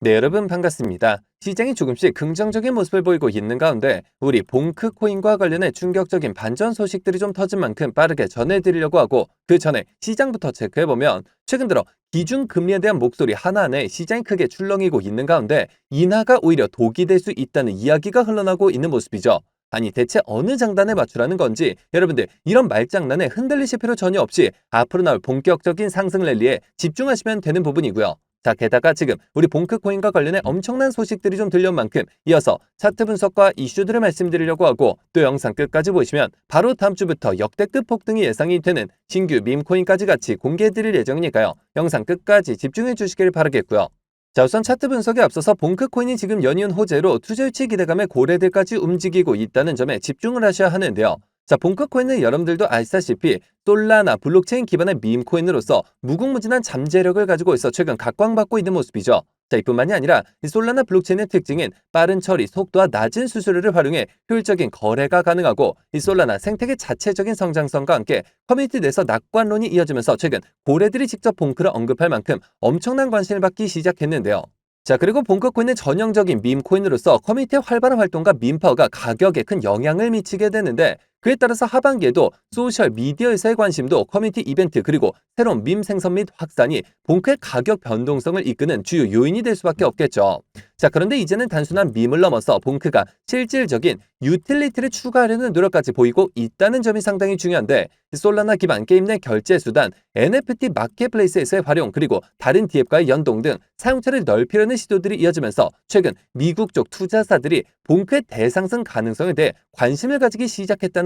네, 여러분 반갑습니다. 시장이 조금씩 긍정적인 모습을 보이고 있는 가운데 우리 봉크 코인과 관련해 충격적인 반전 소식들이 좀 터진 만큼 빠르게 전해드리려고 하고 그 전에 시장부터 체크해보면 최근 들어 기준 금리에 대한 목소리 하나하나에 시장이 크게 출렁이고 있는 가운데 인하가 오히려 독이 될 수 있다는 이야기가 흘러나고 있는 모습이죠. 아니 대체 어느 장단에 맞추라는 건지 여러분들 이런 말장난에 흔들리실 필요 전혀 없이 앞으로 나올 본격적인 상승 랠리에 집중하시면 되는 부분이고요. 자, 게다가 지금 우리 봉크코인과 관련해 엄청난 소식들이 좀 들려온 만큼 이어서 차트 분석과 이슈들을 말씀드리려고 하고 또 영상 끝까지 보시면 바로 다음 주부터 역대급 폭등이 예상이 되는 신규 밈코인까지 같이 공개해드릴 예정이니까요. 영상 끝까지 집중해 주시길 바라겠고요. 자, 우선 차트 분석에 앞서서 봉크코인이 지금 연이은 호재로 투자 유치 기대감의 고래들까지 움직이고 있다는 점에 집중을 하셔야 하는데요. 자, 봉크코인은 여러분들도 아시다시피 솔라나 블록체인 기반의 밈코인으로서 무궁무진한 잠재력을 가지고 있어 최근 각광받고 있는 모습이죠. 자, 이뿐만이 아니라 이 솔라나 블록체인의 특징인 빠른 처리, 속도와 낮은 수수료를 활용해 효율적인 거래가 가능하고 이 솔라나 생태계 자체적인 성장성과 함께 커뮤니티 내에서 낙관론이 이어지면서 최근 고래들이 직접 봉크를 언급할 만큼 엄청난 관심을 받기 시작했는데요. 자, 그리고 본커코인은 전형적인 밈코인으로서 커뮤니티의 활발한 활동과 밈파워가 가격에 큰 영향을 미치게 되는데 그에 따라서 하반기에도 소셜 미디어에서의 관심도 커뮤니티 이벤트 그리고 새로운 밈 생성 및 확산이 본크의 가격 변동성을 이끄는 주요 요인이 될 수밖에 없겠죠. 자, 그런데 이제는 단순한 밈을 넘어서 본크가 실질적인 유틸리티를 추가하려는 노력까지 보이고 있다는 점이 상당히 중요한데 솔라나 기반 게임 내 결제 수단, NFT 마켓플레이스에서의 활용 그리고 다른 디앱과의 연동 등 사용처를 넓히려는 시도들이 이어지면서 최근 미국 쪽 투자사들이 본크의 대상승 가능성에 대해 관심을 가지기 시작했다는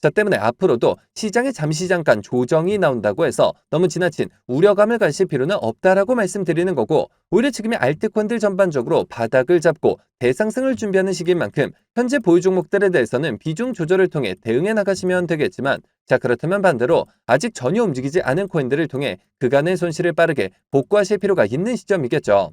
자 때문에 앞으로도 시장에 잠시 잠깐 조정이 나온다고 해서 너무 지나친 우려감을 가실 필요는 없다라고 말씀드리는 거고 오히려 지금의 알트코인들 전반적으로 바닥을 잡고 대상승을 준비하는 시기인 만큼 현재 보유 종목들에 대해서는 비중 조절을 통해 대응해 나가시면 되겠지만 자 그렇다면 반대로 아직 전혀 움직이지 않은 코인들을 통해 그간의 손실을 빠르게 복구하실 필요가 있는 시점이겠죠.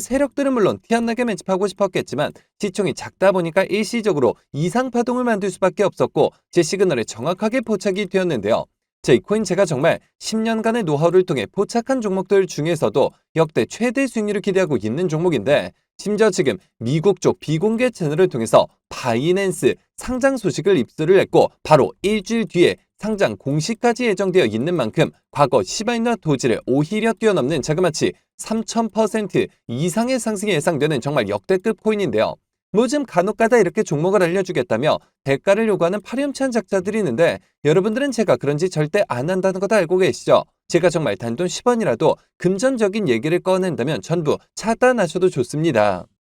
세력들은 물론 티 안 나게 매집하고 싶었겠지만 시총이 작다 보니까 일시적으로 이상 파동을 만들 수밖에 없었고 제 시그널에 정확하게 포착이 되었는데요. 제이 코인 제가 정말 10년간의 노하우를 통해 포착한 종목들 중에서도 역대 최대 수익률을 기대하고 있는 종목인데 심지어 지금 미국 쪽 비공개 채널을 통해서 바이낸스 상장 소식을 입수를 했고 바로 일주일 뒤에 상장 공시까지 예정되어 있는 만큼 과거 시바이나 도지를 오히려 뛰어넘는 자그마치 3000% 이상의 상승이 예상되는 정말 역대급 코인인데요. 요즘 간혹가다 이렇게 종목을 알려주겠다며 대가를 요구하는 파렴치한 작자들이 있는데 여러분들은 제가 그런지 절대 안 한다는 것도 알고 계시죠? 제가 정말 단돈 10원이라도 금전적인 얘기를 꺼낸다면 전부 차단하셔도 좋습니다.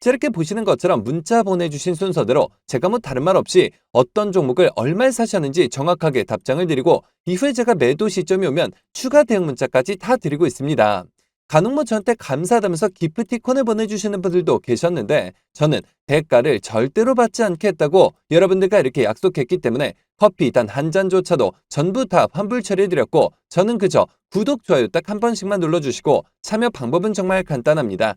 저렇게 보시는 것처럼 문자 보내주신 순서대로 제가 뭐 다른 말 없이 어떤 종목을 얼마에 사셨는지 정확하게 답장을 드리고 이후에 제가 매도 시점이 오면 추가 대응 문자까지 다 드리고 있습니다. 간혹 저한테 감사하다면서 기프티콘을 보내주시는 분들도 계셨는데 저는 대가를 절대로 받지 않겠다고 여러분들과 이렇게 약속했기 때문에 커피 단 한 잔조차도 전부 다 환불 처리해드렸고 저는 그저 구독, 좋아요 딱 한 번씩만 눌러주시고 참여 방법은 정말 간단합니다.